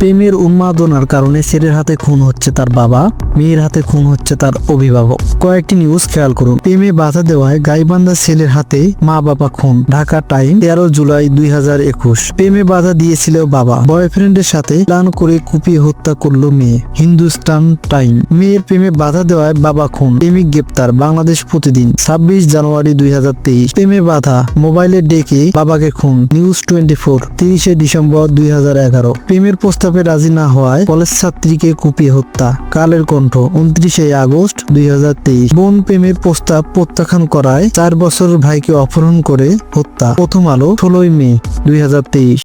প্রেমের উন্মাদনার কারণে ছেলের হাতে খুন হচ্ছে তার বাবা, মেয়ের হাতে খুন হচ্ছে তার অভিভাবক। কয়েকটি নিউজ খেয়াল করুন। প্রেমে বাধা দেওয়ায় গাইবান্ধা ছেলের হাতে মা বাবা খুন। ঢাকা টাইম, তেরো জুলাই দুই হাজার একুশ। প্রেমে বাধা দিয়েছিল বাবা। বয়ফ্রেন্ডের সাথে প্ল্যান করে কুপিয়ে হত্যা করল মেয়ে। হিন্দুস্তান টাইম। মেয়ের প্রেমে বাধা দেওয়ায় বাবা খুন। প্রেমিক গ্রেপ্তার। বাংলাদেশ প্রতিদিন, ছাব্বিশ জানুয়ারি দুই হাজার তেইশ। প্রেমে বাধা। মোবাইলে ডেকে বাবাকে খুন। নিউজ টোয়েন্টি ফোর তিরিশে ডিসেম্বর দুই হাজার এগারো। প্রেমের প্রস্তাবে রাজি না হওয়ায় কলেজ ছাত্রীকে কুপিয়ে হত্যা। কালের কণ্ঠ, উনত্রিশে আগস্ট দুই হাজার তেইশ। বোন প্রেমের প্রস্তাব প্রত্যাখ্যান করায় চার বছর ভাইকে অপহরণ করে হত্যা। প্রথম আলো, ষোলোই মে দুই হাজার তেইশ।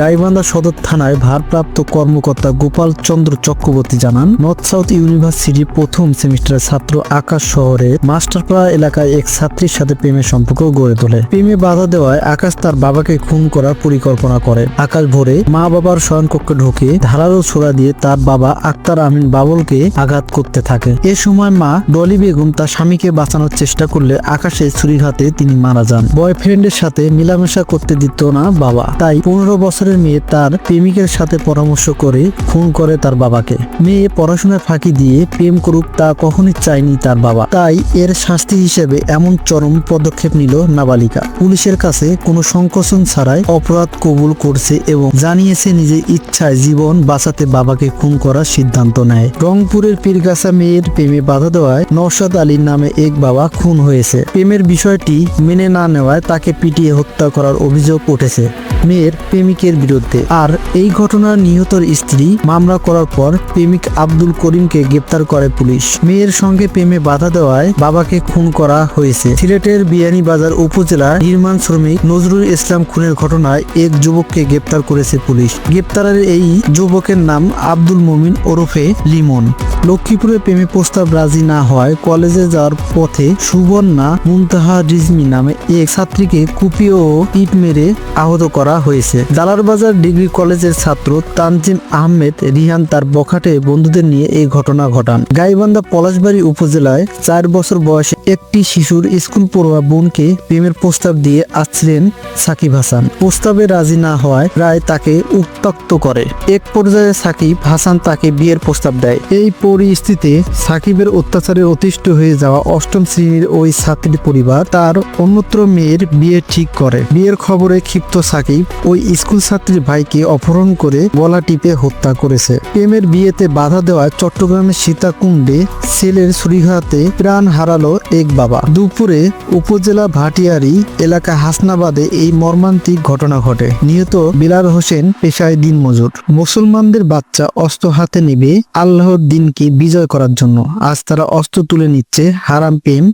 গাইবান্ধা সদর থানায় ভারপ্রাপ্ত কর্মকর্তা গোপাল চন্দ্র চক্রবর্তী জানান, নর্থ সাউথ ইউনিভার্সিটির প্রথম সেমিস্টারের ছাত্র আকাশ শহরে মাস্টারপাড়া এলাকায় এক ছাত্রীর সাথে প্রেমের সম্পর্ক গড়ে তোলে। প্রেমে বাধা দেওয়ায় আকাশ তার বাবাকে খুন করার পরিকল্পনা করে। আকাশ ভোরে মা বাবার শয়নকক্ষে ঢুকে ধারালো ছোড়া দিয়ে তার বাবা আক্তার আমিন বাবলকে আঘাত করতে থাকে। এ সময় মা ডলি বেগম তার স্বামীকে বাঁচানোর চেষ্টা করলে আকাশে ছুরির হাতে তিনি মারা যান। বয়ফ্রেন্ডের সাথে মেলামেশা করতে দিত না বাবা। তাই পনেরো বছরের মেয়ে তার প্রেমিকের সাথে পরামর্শ করে খুন করে তার বাবাকে। মেয়ে পড়াশোনার ফাঁকি দিয়ে প্রেম করুক তা কখনই চায়নি তার বাবা। তাই এর শাস্তি হিসেবে এমন চরম পদক্ষেপ নিল নাবালিকা। পুলিশের কাছে কোনো সংকোচন ছাড়াই অপরাধ কবুল করছে এবং জানিয়েছে নিজের ইচ্ছায় জীবন বাঁচাতে বাবাকে খুন করার সিদ্ধান্ত নেয়। রংপুরের পীরগাছা মেয়ের প্রেমে বাধা দেওয়ায় নওশাদ আলীর নামে এক বাবা খুন হয়েছে। প্রেমের বিষয়টি মেনে না নেওয়ায় তাকে পিটিয়ে হত্যা করার অভিযোগ উঠেছে। মেয়ের প্রেমিকের বিরুদ্ধে। আর এই ঘটনার নিহতর স্ত্রী মামলা করার পর প্রেমিক আব্দুল করিমকে গ্রেপ্তার করে পুলিশ। মেয়ের সঙ্গে প্রেমে বাধা দেওয়ায় বাবাকে খুন করা হয়েছে। সিলেটের বিয়ানীবাজার উপজেলার নির্মাণ শ্রমিক নজরুল ইসলাম খুনের ঘটনায় এক যুবককে গ্রেপ্তার করেছে পুলিশ। গ্রেপ্তারের এই যুবকের নাম আব্দুল মমিন ওরফে লিমন। লক্ষ্মীপুরে প্রেমে প্রস্তাব রাজি না হওয়ায় কলেজে যাওয়ার পথে সুবর্ণা মুনতাহা রিজমি নামে এক ছাত্রীকে কুপিয়ে ও ইট মেরে আহত করা হয়েছে। জালারবাজার ডিগ্রি কলেজের ছাত্র তানজিম আহমেদ রিহান তার বখাটে বন্ধুদের নিয়ে এই ঘটনা ঘটান। গাইবান্ধা পলাশবাড়ি উপজেলায় চার বছর বয়সে একটি শিশুর স্কুল পড়ুয়া বোনকে প্রেমের প্রস্তাব দিয়ে আসছিলেন সাকিব হাসান। প্রস্তাবে রাজি না হওয়ায় রায় তাকে উত্তক্ত করে। এক পর্যায়ে সাকিব হাসান তাকে বিয়ের প্রস্তাব দেয়। এই পরিস্থিতিতে সাকিবের অত্যাচারে অতিষ্ঠ হয়ে যাওয়া অষ্টম শ্রেণির ওই ছাত্রীর পরিবার তার অন্যত্র মেয়ের বিয়ে ঠিক করে। বিয়ের খবরে ক্ষিপ্ত সাকিব ওই স্কুল ছাত্রীর ভাইকে অপহরণ করে গলা টিপে হত্যা করেছে। প্রেমের বিয়েতে বাধা দেওয়ায় চট্টগ্রামের সীতাকুণ্ডে ছেলের ছুরিঘাতে প্রাণ হারালো এক বাবা। দুপুরে উপজেলা ভাটিয়ারি এলাকা হাসনাবাদে এই মর্মান্তিক ঘটনা ঘটে। নিহত বিলাল হোসেন পেশায় দিনমজুর। মুসলমানদের বাচ্চা অস্ত্র হাতে নেবে আল্লাহর দিনকে বিজয় করার জন্য। আজ তারা অস্ত্র তুলে নিচ্ছে হারাম প্রেম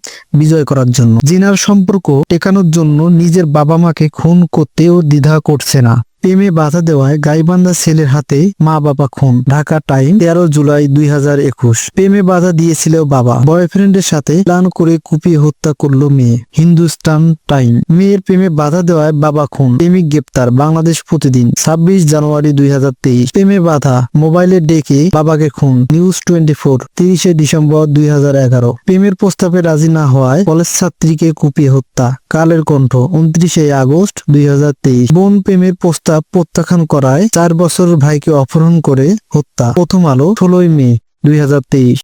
বিজয় করার জন্য। জিনার সম্পর্ক টেকানোর জন্য নিজের বাবা মাকে খুন করতেও দ্বিধা করছে না। প্রেমে বাধা দেওয়ায় গাইবান্ধা ছেলের হাতে মা বাবা খুন। ঢাকা টাইম, তেরো জুলাই দুই হাজার একুশ। প্রেমে বাধা দিয়েছিল বাবা। বয়ফ্রেন্ডের সাথে প্ল্যান করে কুপিয়ে হত্যা করল মেয়ে। হিন্দুস্তান টাইম। মেয়ের প্রেমে বাধা দেওয়ায় বাবা খুন। প্রেমিক গ্রেপ্তার। বাংলাদেশ প্রতিদিন, ছাব্বিশ জানুয়ারি দুই হাজার তেইশ। প্রেমে বাধা। মোবাইলে ডেকে বাবাকে খুন। নিউজ টোয়েন্টি ফোর, তিরিশে ডিসেম্বর দুই হাজার এগারো। প্রেমের প্রস্তাবে রাজি না হওয়ায় কলেজ ছাত্রীকে কুপিয়ে হত্যা। কালের কণ্ঠ, উনত্রিশে আগস্ট দুই হাজার তেইশ। বোন প্রেমের প্রস্তাব প্রত্যাখ্যান করায় চার বছর ভাইকে অপহরণ করে হত্যা। প্রথম আলো, ষোলোই মে, দুই হাজার তেইশ।